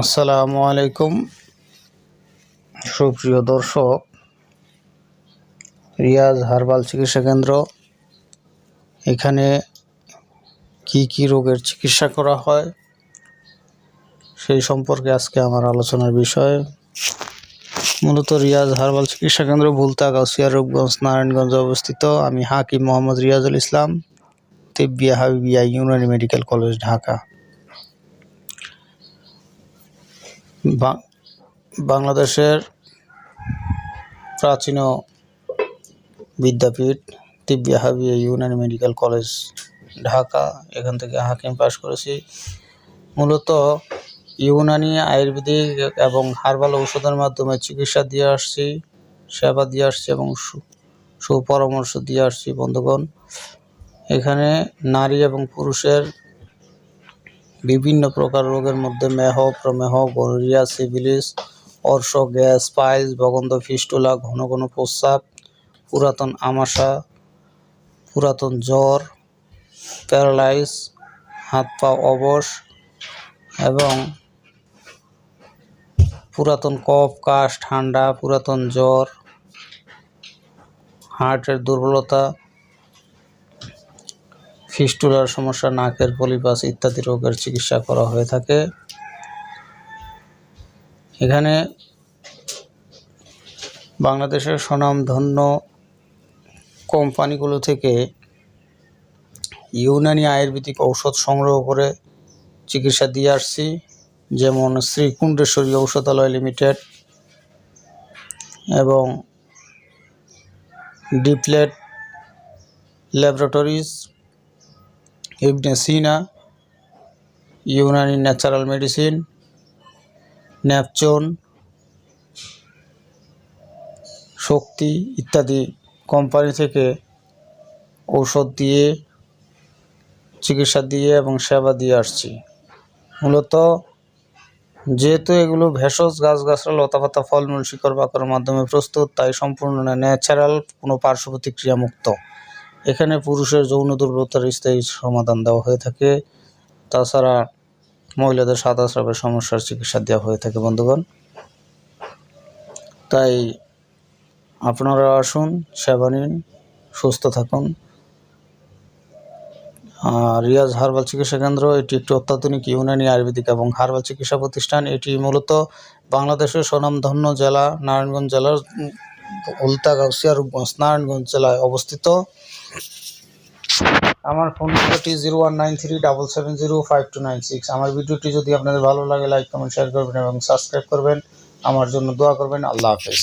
আসসালামু আলাইকুম। সুপ্রিয় দর্শক, রিয়াজ হার্বাল চিকিৎসা কেন্দ্র, এখানে কি কি রোগের চিকিৎসা করা হয় সেই সম্পর্কে আজকে আমার আলোচনার বিষয়। মূলত রিয়াজ হার্বাল চিকিৎসা কেন্দ্র ভুলতা গাউসিয়া রূপগঞ্জ নারায়ণগঞ্জে অবস্থিত। আমি হাকিম মোহাম্মদ রিয়াজুল ইসলাম তিব্বিয়া হাবিবিয়া ইউনানি মেডিকেল কলেজ, ঢাকা। বাংলাদেশের প্রাচীন বিদ্যাপীঠ তিব্বিয়া হাবিয়া ইউনানি মেডিকেল কলেজ, ঢাকা, এখান থেকে হাকিম পাশ করেছি। মূলত ইউনানি আয়ুর্বেদিক এবং হার্বাল ঔষধের মাধ্যমে চিকিৎসা দিয়ে আসছি, সেবা দিয়ে আসছি এবং সুপরামর্শ দিয়ে আসছি, বন্ধুগণ। এখানে নারী এবং পুরুষের বিভিন্ন প্রকার রোগের মধ্যে মেহ, প্রমেহ, গনোরিয়া, সিভিলিস, অর্শ, গ্যাস, পাইলস, বগন্ধ, ফিস্টুলা, ঘন ঘন প্রস্রাব, পুরাতন আমাশা, পুরাতন জ্বর, প্যারালাইস, হাত পা অবশ এবং পুরাতন কফ, কাশ, ঠান্ডা, পুরাতন জ্বর, হার্টের দুর্বলতা ফিস্টুলার সমস্যা নাকের পলিপাস ইত্যাদি রোগের চিকিৎসা করা হয়ে থাকে। এখানে বাংলাদেশের স্বনামধন্য কোম্পানিগুলো থেকে ইউনানি আয়ুর্বেদিক ঔষধ সংগ্রহ করে চিকিৎসা দিয়ে আসছি, যেমন শ্রীকুণ্ডেশ্বরী ঔষধালয় লিমিটেড এবং ডিপ্লেট laboratories Ibn Sina Unani natural medicine, ন্যাপচন, শক্তি ইত্যাদি কোম্পানি থেকে ঔষধ দিয়ে, চিকিৎসা দিয়ে এবং সেবা দিয়ে আসছি। মূলত যেহেতু এগুলো ভেষজ গাছগাছরা লতাপাতা, ফলমূল, শিকড় বাকরের মাধ্যমে প্রস্তুত, তাই সম্পূর্ণ ন্যাচারাল, কোনো পার্শ্ব প্রতিক্রিয়া মুক্ত এখানে পুরুষের যৌন দুর্বলতার স্থায়ী সমাধান দেওয়া হয়ে থাকে। তাছাড়া মহিলাদের সাদা স্রাবের সমস্যার চিকিৎসা দেওয়া হয়ে থাকে, বন্ধুগণ। তাই আপনারা আসুন, সেবা নিন, সুস্থ থাকুন। রিয়াজ হার্বাল চিকিৎসা কেন্দ্র, এটি একটি অত্যাধুনিক ইউনানি আয়ুর্বেদিক এবং হার্বাল চিকিৎসা প্রতিষ্ঠান। এটি মূলত বাংলাদেশের স্বনামধন্য জেলা, নারায়ণগঞ্জ জেলার উল্টা গাউসিয়া রূপগঞ্জ, নারায়ণগঞ্জ জেলায় অবস্থিত। আমার ফোন নম্বরটি zero one nine three double seven zero five two nine six আমার ভিডিওটি যদি আপনাদের ভালো লাগে লাইক কমেন্ট শেয়ার করবেন এবং সাবস্ক্রাইব করবেন। আমার জন্য দোয়া করবেন। আল্লাহ হাফেজ।